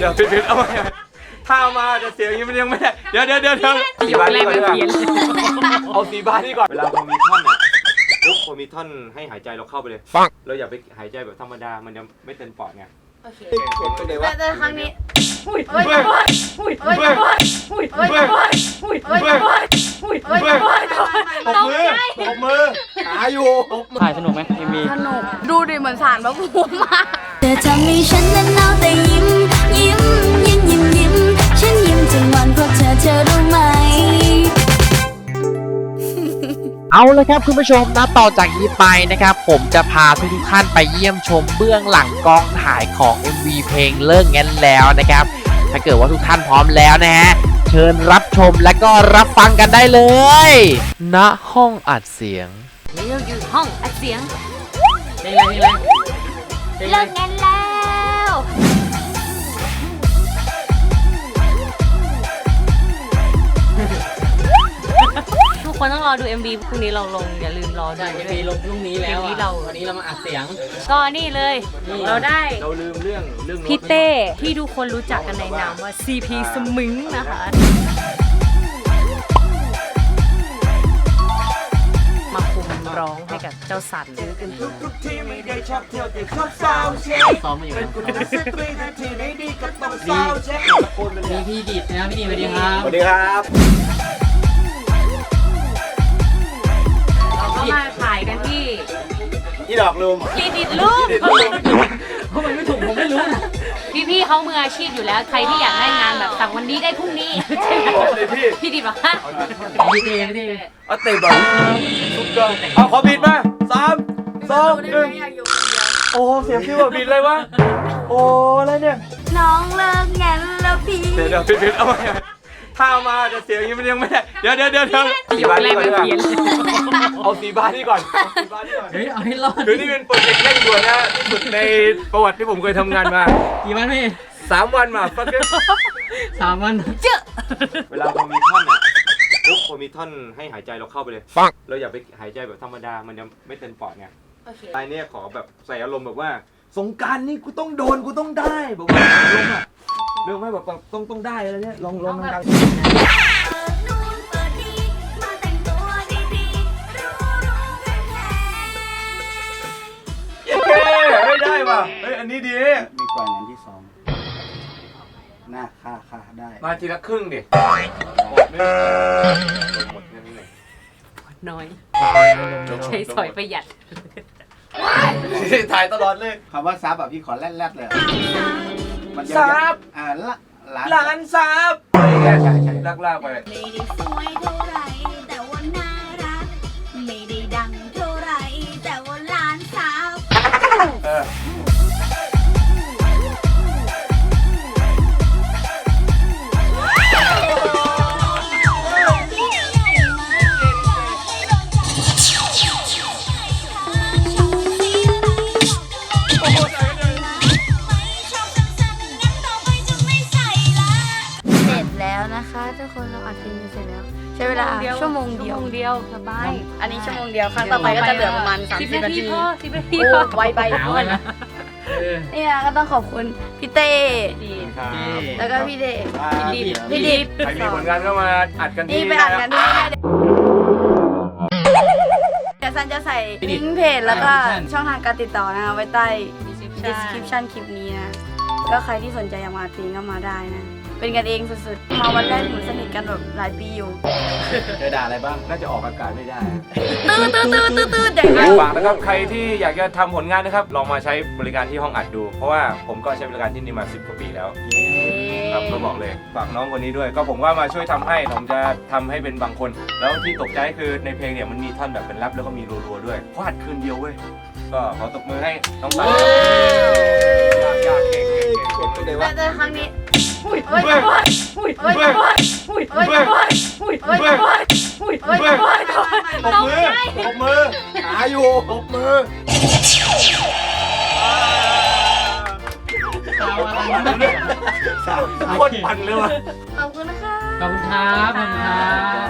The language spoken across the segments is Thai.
เดี๋ยวผิดผิดเอาใหม่ถ้าเอามาจะเสียงอย่างนี้มันยังไม่ได้ เดี๋ยวเดี๋ยวเดี๋ยวเดี๋ยวสีบาทนี่ก่อนดีกว่าเอาสีบาทนี่ก่อนเวลาพอมีท่อนอะปุ๊บพอมีท่อนให้หายใจเราเข้าไปเลยปังเราอย่าไปหายใจแบบธรรมดา มันยังไม่เต็มปอดไงโอเคเก็บไปเลยแต่ว่าแต่ครั้งนี้อุ้ยเฮ้ยเฮ้ยเฮ้ยอุ้ยเฮ้ยอุ้เฮ้ยยอุ้ยเฮ้ยอุ้ยเฮ้ยอุ้ยเฮ้ยอุ้ย เฮ้ยตบมือตบมือหาอยู่ตบมือถ่ายสนุกไหมเอ็มวีสนุกดูดิเหมือนสารพระภูมิมากเธอทำให้ฉันนั้นเอาแต่ยิ้ม ยิ้มยิ้มยิ้มยิ้มฉันยิ้มจนวันเพราะเธอเธอรู้ไหมเอาเลยครับคุณผู้ชมนะต่อจากนี้ไปนะครับ ผมจะพาทุกๆท่านไปเยี่ยมชมเบื้องหลังกองถ่ายของ MV เพลงเลิกงั้นแล้วนะครับ ถ้าเกิดว่าทุกท่านพร้อมแล้วนะฮะเชิญรับชมและก็รับฟังกันได้เลย ณห้องอัดเสียง เรียกอยู่ห้องอัดเสียงเพลงอะไรเพลงอะไร เลิกงานแล้ว คนต้องรอดู MV พรุ่งนี้เราลงอย่าลืมรอดู ใช่ด้เอ็วยมวีลงพรุ่งนี้แล้วเพลงนี้อะเรา วันนี้เรามาอัดเสียง ก็นี่เลย เราได้เราลืมเรื่องเรื่องรถพี่เต้ที่ทุกคนรู้จักกันในนามว่า CP สมิงนะคะ มาคุมร้องให้กับเจ้าสัน ทุกที่ไม่ได้ชอบเที่ยวแต่ชอบสาวเช็คซ้อมมาอยู่เป็นนะกุศลสตรีแต่ที่ไหนดีก็ต้องสาวเช็คตะโกนไปเลมียพี่ดิดนะพี่ดิดสวัสดีครับ สวัสดีครับ ดอกลุมพี่ดิดลูกเพราะมันไม่ถูกผมไม่รู้นะพี่ๆเขามืออาชีพอยู่แล้ว ใครที่อยากได้งานแบบสั่งวันนี้ได้พรุ่งนี้ใช่ไหมเลยพี่ พี่ดิดบอกฮะพี่เต้พี่เต้เอาเตะบอลทุกเกินเอาขอบิดมาสามสองหนึ่งอยากอยู่คนเดียวโอ้เสียงพี่ว่าบิดเลยวะโอ้อะไรเนี่ย น้องเลิกงั้นแล้วพี่ เดี๋ยวเดี๋ยวผิดผิดเอาใหม่ ถ้าเอามาจะเสียงอย่างนี้มันยังไม่ได้ เดี๋ยวเดี๋ยวเดี๋ยวเดี๋ยวสีบาทนี่ก่อนดีกว่าเอาสีบาทนี่ก่อนเอาสีบาทนี่ก่อนเฮ้ยเอาให้รอดคือนี่เป็นโปรเจกต์เร่งด่วนนะที่สุดในประวัติที่ผมเคยทำงานมากี่วันพี่สามวันมาฟักเกอร์สามวันเวลาพอมีท่อนอะปุ๊บพอมีท่อนให้หายใจเราเข้าไปเลยปังเราอย่าไปหายใจแบบธรรมดามันยังไม่เต็มปอดไงโอเครายเนี้ยขอแบบใส่อารมณ์แบบว่า สงกรารนี่กูต้องโดนกูต้องได้แบบว่าลงอะ เรื่องไหมแบบแบบต้องต้องได้อะไรเนี้ยลองลองดังเปิดนู่นเปิดนี่มาแต่งตัวดีๆรู้รู้แพงแพงๆโอเคไม่ได้ว่ะเฮ้ยอันนี้ดี มีกว่านั้นที่สองหน้าค่าค่าได้มาทีละครึ่งดิหมดเนี่ยหมดเนี่ยนี่เลย น้อย ใช้สอยประหยัดถ่ายตลอดเลยคำว่าซับอะพี่ขอแรดๆเลย มันยาวๆซับ อ่าละล้านหลานซับอะไรเงี้ยใช่ใช่ลากลากๆไปไม่ได้สวย แล้วนะคะ ทุกคนเราอัดฟิล์มเสร็จแล้ว ใช้เวลาชั่วโมงเดียวชั่วโมงเดียวสบายอันนี้ชั่วโมงเดียวครั้งต่อไปก็จะเหลือประมาณสิบ30นานาทีทีพอสิบนาทีโอ้พอไวไปเอาไว้นะเออนี่นะก็ต้องขอบคุณพี่เต้ดีครับแล้วก็พี่เดชอ่าพี่ดิบพี่ดิบใครมีผลงานก็มาอัดกันที่นี่ไปอ่านกันที่นี่ได้เดี๋ยวซันจะใส่ลิงก์เพจแล้วก็ช่องทางการติดต่อนะคะไว้ใต้ description คลิปนี้นะ ก็ใครที่สนใจอยากมาอัดเพลงก็มาได้นะ เป็นกันเองสุดๆ มาวันแรกเหมือนสนิทกันแบบหลายปีอยู่เจอด่าอะไรบ้าง น่าจะออกอากาศไม่ได้ตื้อตื้อตื้อตื้อตื้ออย่างเงี้ยฝากนะครับ ใครที่อยากจะทำผลงานนะครับ ลองมาใช้บริการที่ห้องอัดดู เพราะว่าผมก็ใช้บริการที่นี่มา 10 กว่าปีแล้ว ครับก็บอกเลยฝากน้องคนนี้ด้วย ก็ผมว่ามาช่วยทำให้ผมจะทำให้เป็นบางคน แล้วที่ตกใจคือในเพลงเนี่ยมันมีท่อนแบบเป็นแรปแล้วก็มีรัวๆด้วยพลาดคืนเดียวเว้ย ก็ขอตบมือให้น้องสาวยากยากเก่ง เก่งเก่งเลยแต่ว่าแต่ครั้งนี้อุ้ยเฮ้ยเฮ้ยอุ้ยเฮ้ยเฮ้ยอุ้ยเฮ้ยอุ้ยอุ้ยเฮ้ยอุ้ยอุ้ยเฮ้ยเฮ้ยเฮ้ยตบมือตบมือหาอยู่ตบมือสามโคตรปั่นเลยว่ะขอบคุณนะคะขอบคุณครับขอบคุณครับนี่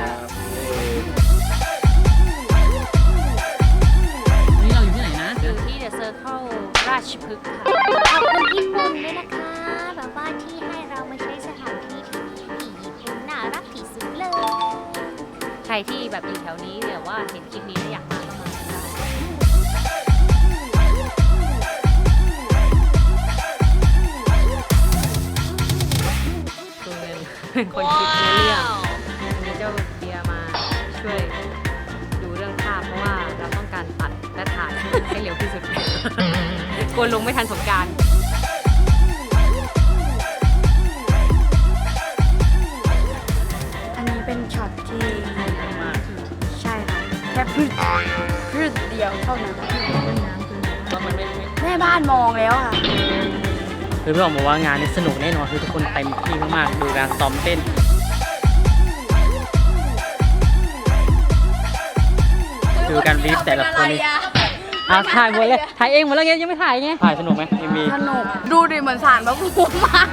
เป็นคนคิดเนื้อเรื่องวันนี้เจ้าเบียร์มาช่วยดูเรื่องภาพเพราะว่าเราต้องการตัดและถ่ายให้เร็วที่สุด กลัวลงไม่ทันสงกรารอันนี้เป็นช็อตที่ใช่ค่ะแค่พืชพืชเดียวเท่านั้นแม่บ้านมองแล้วค่ะ คือพี่บอกมาว่างานนี้สนุกแน่นอนคือทุกคนเต็มที่มากๆดูการซ้อมเต้นดูการบีฟแต่ละคนนี่อ้าวถ่ายหมดเลยถ่ายเองหมดแล้วไงยังไม่ถ่ายไงถ่ายสนุกไหมยังมีสนุกดูดิเหมือนสารพระภูมิมาก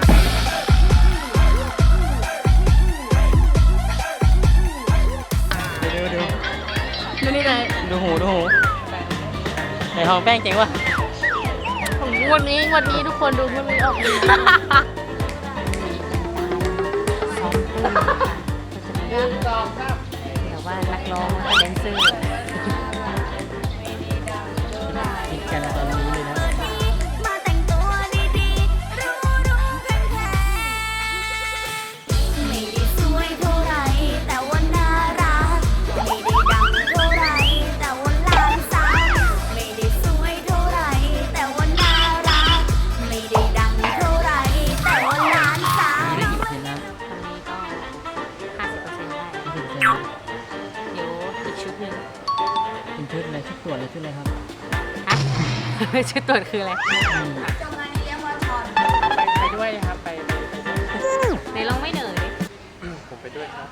ดูดูดูนี่เลยดูหูดูหูในห้องแป้งเจ๋งวะ วันนี้วันนี้ทุกคนดูมันไม่ออกดีเดี๋ยวว่านักร้องแล้วก็แดนเซอร์ อะไรชุดตรวจหรือชุดอะไรครับฮะ ชุดตรวจคืออะไรอืมจงงานเลี้ยงวันก่อนไปด้วยครับ ไปไหนลองไม่เหนื่อยดิผมไปด้วยครับ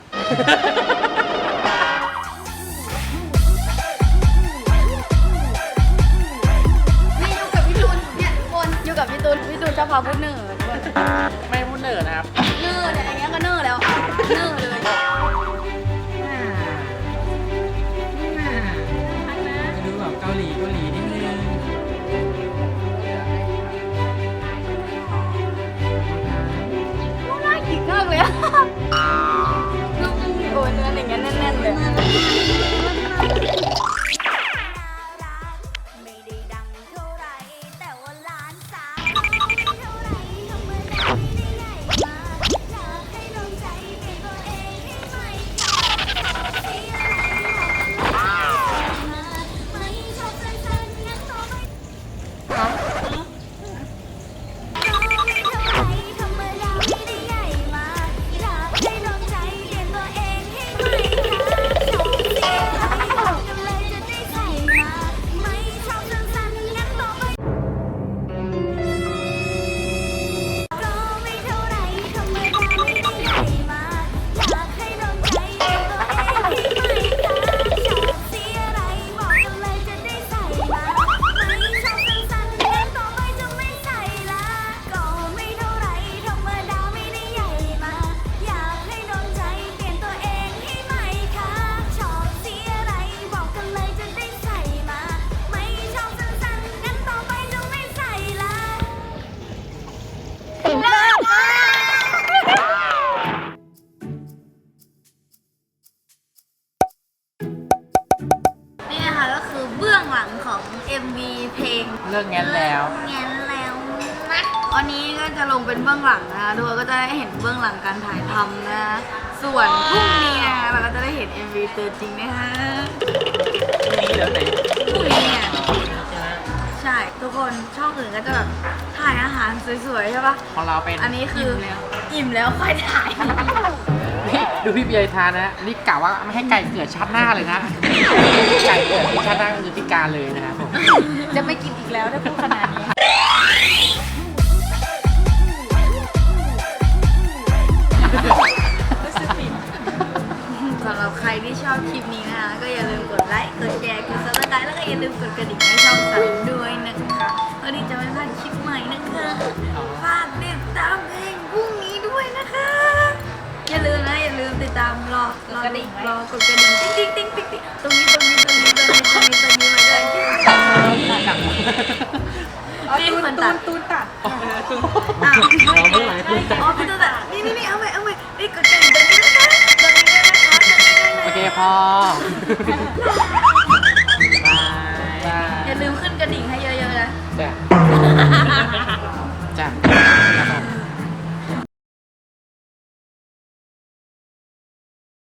นะ ส่วนพรุ่งนี้นะคะเราก็จะได้เห็น MV ตัวจริงนะคะนี่แล้วไหนพรุ่งนี้เนี่ยใช่ทุกคนช่องอื่นก็จะแบบถ่ายอาหารสวยๆใช่ปะของเราเป็นอันนี้คือมแล้วอิ่มแล้วค่อยถ่ายนี่ดูพี่เบียร์ทานนะ นี่กะว่าไม่ให้ไก่เกิดชาติหน้าเลยนะ ไก่เกิดที่ชาติหน้าก็คือพิการเลยนะครับผม จะไม่กินอีกแล้วถ้าพูดขนาดนี้ รับใครที่ชอบคลิปนี้นะคะ ก็อย่าลืมกดไลค์ กดแชร์ กดซับสไครต์แล้วก็อย่าลืมกดกระดิ่งให้ช่องสันด้วยนะคะวันนี้จะไม่พลาดคลิปใหม่นะคะฝากติดตามเพลงพรุ่งนี้ด้วยนะคะ อย่าลืมนะ อย่าลืมติดตามรอรอกระดิ่งรอกดกระดิ่งติ๊งติ๊งติ๊งติ๊งติ๊งตรงนี้ตรงนี้ตรงนี้ตรงนี้ตรงนี้ตรงนี้ไว้ด้วยที่เหมือนตัดตูนตัด อ้าวไม่หลายคนแต่อ๋อพี่ตูนตัด